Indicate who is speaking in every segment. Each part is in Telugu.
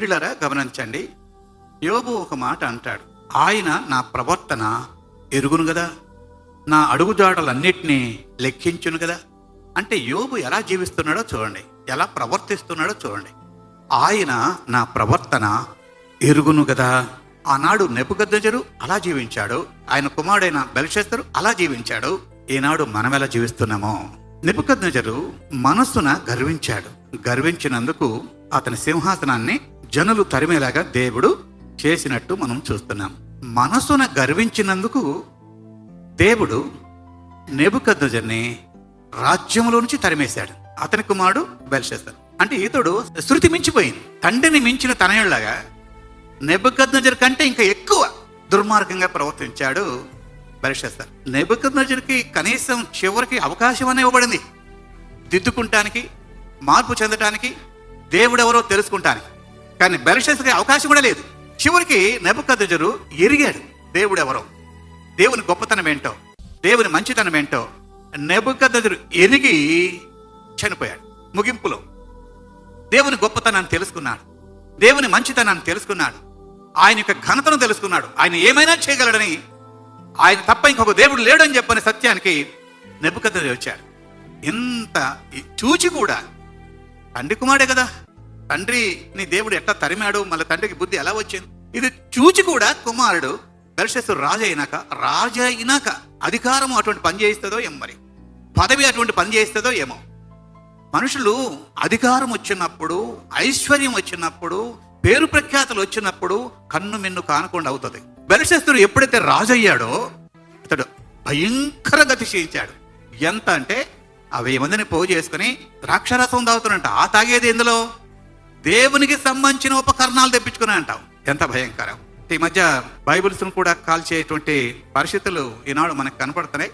Speaker 1: పిల్లరా గమనించండి. యోబు ఒక మాట అంటాడు. ఆయన నా ప్రవర్తన ఎరుగును కదా నా అడుగుజాడలన్నిటినీ లెక్కించును కదా అంటే యోబు ఎలా జీవిస్తున్నాడో చూడండి. ఎలా ప్రవర్తిస్తున్నాడో చూడండి. ఆయన నా ప్రవర్తన ఎరుగును కదా ఆనాడు నెపుగద్దజరు అలా జీవించాడు. ఆయన కుమారుడైన బలిషేస్తరు అలా జీవించాడు. ఈనాడు మనం ఎలా జీవిస్తున్నామో. నెపుకద్నజరు మనస్సున గర్వించాడు. గర్వించినందుకు అతని సింహాసనాన్ని జనులు తరిమేలాగా దేవుడు చేసినట్టు మనం చూస్తున్నాం. మనసున గర్వించినందుకు దేవుడు నెబుకద్నజర్ని రాజ్యంలో నుంచి తరిమేశాడు. అతని కుమారుడు బెల్షేస్తాడు అంటే ఇతడు శృతి మించిపోయింది. తండ్రిని మించిన తనయుళ్ళాగా నెబుకద్నజర్ కంటే ఇంకా ఎక్కువ దుర్మార్గంగా ప్రవర్తించాడు బెల్షేస్తాడు నెబుకద్నజర్కి కనీసం చివరికి అవకాశం అనే ఇవ్వబడింది. దిద్దుకుంటానికి మార్పు చెందటానికి దేవుడెవరో తెలుసుకుంటానికి. కానీ బెల్షేసర్కి అవకాశం కూడా లేదు. చివరికి నెబుకద్నజరు ఎరిగాడు. దేవుడెవరో? దేవుని గొప్పతనం ఏంటో? దేవుని మంచితనం ఏంటో? నెబుకద్నజరు ఎరిగి చనిపోయాడు. ముగింపులో. దేవుని గొప్పతనాన్ని తెలుసుకున్నాడు. దేవుని మంచితనాన్ని తెలుసుకున్నాడు. ఆయన యొక్క ఘనతను తెలుసుకున్నాడు. ఆయన ఏమైనా చేయగలడని ఆయన తప్ప ఇంకొక దేవుడు లేడని చెప్పని సత్యానికి నెబుకద్నజరు వచ్చాడు. ఇంత చూచి కూడా తండ్రి కుమారుడే కదా. తండ్రి నీ దేవుడు ఎట్లా తరిమాడు? మళ్ళీ తండ్రికి బుద్ధి ఎలా వచ్చింది? ఇది చూచి కూడా కుమారుడు దర్శస్సు రాజు అయినాక రాజు అయినాక అధికారం అటువంటి పని చేయిస్తుందో ఏమో మరి? పదవి అటువంటి పని చేస్తుందో ఏమో? మనుషులు అధికారం వచ్చినప్పుడు ఐశ్వర్యం వచ్చినప్పుడు పేరు ప్రఖ్యాతలు వచ్చినప్పుడు కన్ను మిన్ను కానకుండా అవుతుంది. బెలశస్త్రుడు ఎప్పుడైతే రాజు అయ్యాడో భయంకర గతి క్షయించాడు ఎంత అంటే ఆ వెయ్యి మందిని పోగు చేసుకుని ద్రాక్షరసం తాగుతున్నట్ట ఆ తాగేది ఎందులో? దేవునికి సంబంధించిన ఉపకరణాలు తెప్పించుకుని అంటావు ఎంత భయంకరం. ఈ మధ్య బైబిల్స్ను కూడా కాల్చేటువంటి పరిస్థితులు ఈనాడు మనకు కనపడుతున్నాయి.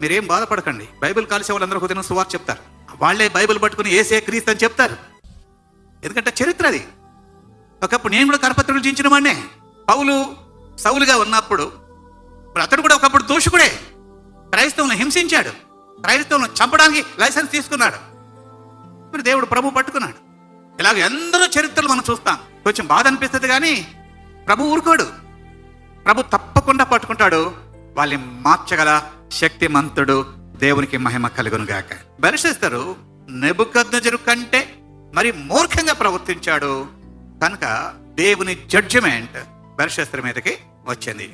Speaker 1: మీరేం బాధపడకండి. బైబిల్ కాల్చే వాళ్ళందరూ హృదయం సువార్ చెప్తారు. వాళ్ళే బైబిల్ పట్టుకుని ఏసే క్రీస్తు అని చెప్తారు. ఎందుకంటే చరిత్ర అది. ఒకప్పుడు నేను కూడా కరపత్రులు చించిన వాడినే. పౌలు సౌలుగా ఉన్నప్పుడు ఇప్పుడు అతడు కూడా ఒకప్పుడు దోషకుడే క్రైస్తవులను హింసించాడు. క్రైస్తవులను చంపడానికి లైసెన్స్ తీసుకున్నాడు. మరి దేవుడు ప్రభు పట్టుకున్నాడు. ఇలాగ ఎందరో చరిత్రలు మనం చూస్తాం. కొంచెం బాధ అనిపిస్తుంది కానీ ప్రభు ఊరుకోడు. ప్రభు తప్పకుండా పట్టుకుంటాడు. వాళ్ళని మార్చగల శక్తిమంతుడు దేవునికి మహిమ కలుగును గాక. బెరసేస్తారు నెబుకద్నజరు కంటే మరి మూర్ఖంగా ప్రవర్తించాడు. కనుక దేవుని జడ్జిమెంట్ బెరశస్త్ర మీదకి వచ్చింది.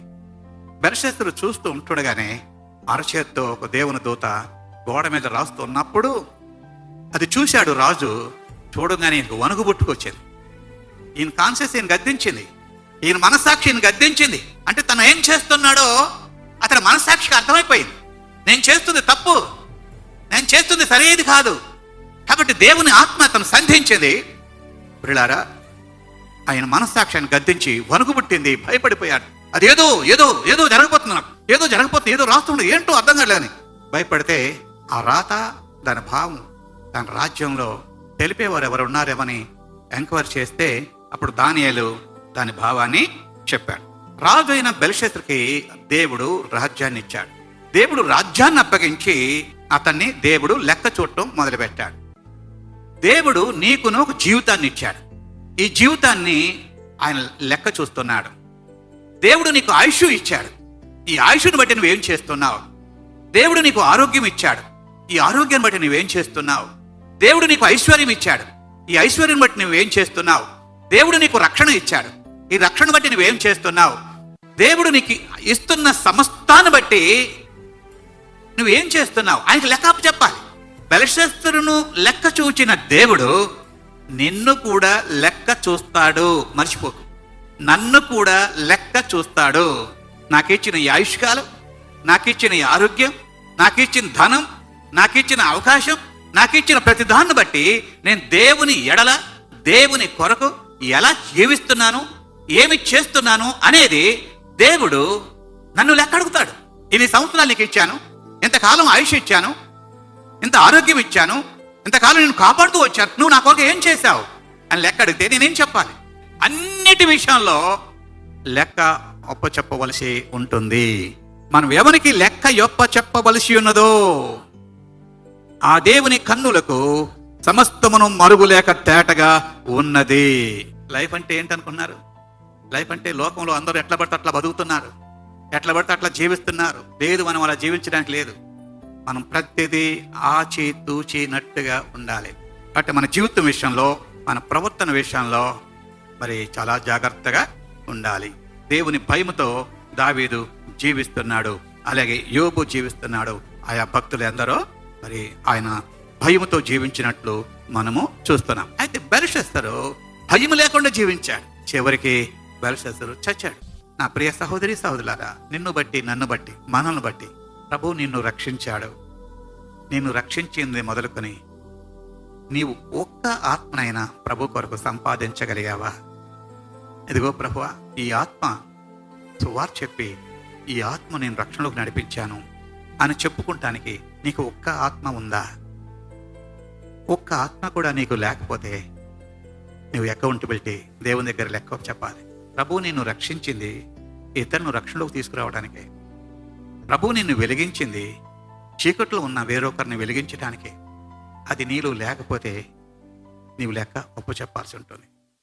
Speaker 1: బెరశస్త్రుడు చూస్తూ ఉంటుండగానే అరచేత్తో ఒక దేవుని దూత గోడ మీద రాస్తున్నప్పుడు అది చూశాడు రాజు చూడగానే ఈయనకు వణుకు పుట్టుకొచ్చింది. ఈయన కాన్షియస్ ఈయన గద్దించింది. ఈయన మనస్సాక్షి ఈయన గద్దించింది. అంటే తను ఏం చేస్తున్నాడో అతని మనస్సాక్షికి అర్థమైపోయింది. నేను చేస్తుంది తప్పు. నేను చేస్తుంది సరైనది కాదు. కాబట్టి దేవుని ఆత్మ అతను సంధించింది. ప్రిలారా ఆయన మనస్సాక్షిని గద్దించి వణుకు పుట్టింది భయపడిపోయాడు. అదేదో ఏదో ఏదో జరగబోతుంది నాకు. ఏదో జరగకపోతే ఏదో రాస్తుంది ఏంటో అర్థం కాలేదని. భయపడితే ఆ రాత దాని భావం దాని రాజ్యంలో తెలిపేవారు ఎవరు ఉన్నారేమని ఎంక్వైరీ చేస్తే అప్పుడు దానియాలు దాని భావాన్ని చెప్పాడు. రాజు అయిన బెల్షత్రుకి దేవుడు రాజ్యాన్ని ఇచ్చాడు దేవుడు రాజ్యాన్ని అప్పగించి అతన్ని దేవుడు లెక్క చూడటం మొదలుపెట్టాడు. దేవుడు నీకును ఒక జీవితాన్ని ఇచ్చాడు. ఈ జీవితాన్ని ఆయన లెక్క చూస్తున్నాడు. దేవుడు నీకు ఆయుష్ ఇచ్చాడు. ఈ ఆయుష్ను బట్టి నువ్వేం చేస్తున్నావు? దేవుడు నీకు ఆరోగ్యం ఇచ్చాడు. ఈ ఆరోగ్యాన్ని బట్టి నువ్వేం చేస్తున్నావు? దేవుడు నీకు ఐశ్వర్యం ఇచ్చాడు. ఈ ఐశ్వర్యం బట్టి నువ్వేం చేస్తున్నావు? దేవుడు నీకు రక్షణ ఇచ్చాడు. ఈ రక్షణ బట్టి నువ్వేం చేస్తున్నావు? దేవుడు నీకు ఇస్తున్న సమస్తాన్ని బట్టి నువ్వేం చేస్తున్నావు? ఆయనకి లెక్క చెప్పాలి. బలశస్త్రును లెక్క చూచిన దేవుడు నిన్ను కూడా లెక్క చూస్తాడు. మర్చిపోకు. నన్ను కూడా లెక్క చూస్తాడు. నాకిచ్చిన ఈ ఆయుష్కాలం నాకిచ్చిన ఈ ఆరోగ్యం నాకిచ్చిన ధనం నాకిచ్చిన అవకాశం నాకిచ్చిన ప్రతిదాన్ని బట్టి నేను దేవుని ఎడల దేవుని కొరకు ఎలా జీవిస్తున్నాను ఏమి చేస్తున్నాను అనేది దేవుడు నన్ను లెక్క అడుగుతాడు. ఇన్ని సంవత్సరాలు నీకు ఇచ్చాను ఇంతకాలం ఆయుష్ ఇచ్చాను ఇంత ఆరోగ్యం ఇచ్చాను ఇంతకాలం నేను కాపాడుతూ వచ్చాను నువ్వు నా కొరకు ఏం చేశావు అని లెక్క అడిగితే నేనేం చెప్పాలి? అన్నిటి విషయంలో లెక్క ఒప్ప చెప్పవలసి ఉంటుంది. మనం ఎవరికి లెక్క యొప్ప చెప్పవలసి ఉన్నదో ఆ దేవుని కన్నులకు సమస్తమును మరుగులేక తేటగా ఉన్నది. లైఫ్ అంటే ఏంటనుకున్నారు? లైఫ్ అంటే లోకంలో అందరూ ఎట్లా పడితే అట్లా బతుకుతున్నారు. ఎట్లా పడితే అట్లా జీవిస్తున్నారు. లేదు మనం అలా జీవించడానికి లేదు. మనం ప్రతిదీ ఆచి తూచినట్టుగా ఉండాలి. అంటే మన జీవితం విషయంలో మన ప్రవర్తన విషయంలో మరి చాలా జాగ్రత్తగా ఉండాలి. దేవుని భయముతో దావీదు జీవిస్తున్నాడు. అలాగే యోబు జీవిస్తున్నాడు. ఆయా భక్తులు ఎందరో మరి ఆయన భయముతో జీవించినట్లు మనము చూస్తున్నాం. అయితే బెల్షస్తరు భయం లేకుండా జీవించాడు. చివరికి బెల్షస్తరు చచ్చాడు. నా ప్రియ సహోదరి సహోదరులారా నిన్ను బట్టి నన్ను బట్టి మనల్ని బట్టి ప్రభు నిన్ను రక్షించాడు. నిన్ను రక్షించింది మొదలుకొని నీవు ఒక్క ఆత్మనైనా ప్రభు కొరకు సంపాదించగలిగావా? ఇదిగో ప్రభువా ఈ ఆత్మ సువార్ చెప్పి ఈ ఆత్మ నేను రక్షణలోకి నడిపించాను అని చెప్పుకుంటానికి నీకు ఒక్క ఆత్మ ఉందా? ఒక్క ఆత్మ కూడా నీకు లేకపోతే నువ్వు అకౌంటబిలిటీ దేవుని దగ్గర లెక్క చెప్పాలి. ప్రభు నిన్ను రక్షించింది ఇతరులను రక్షణలోకి తీసుకురావడానికి ప్రభు నిన్ను వెలిగించింది చీకట్లో ఉన్న వేరొకరిని వెలిగించడానికి అది నీలో లేకపోతే నీవు లెక్క ఒప్పు చెప్పాల్సి ఉంటుంది.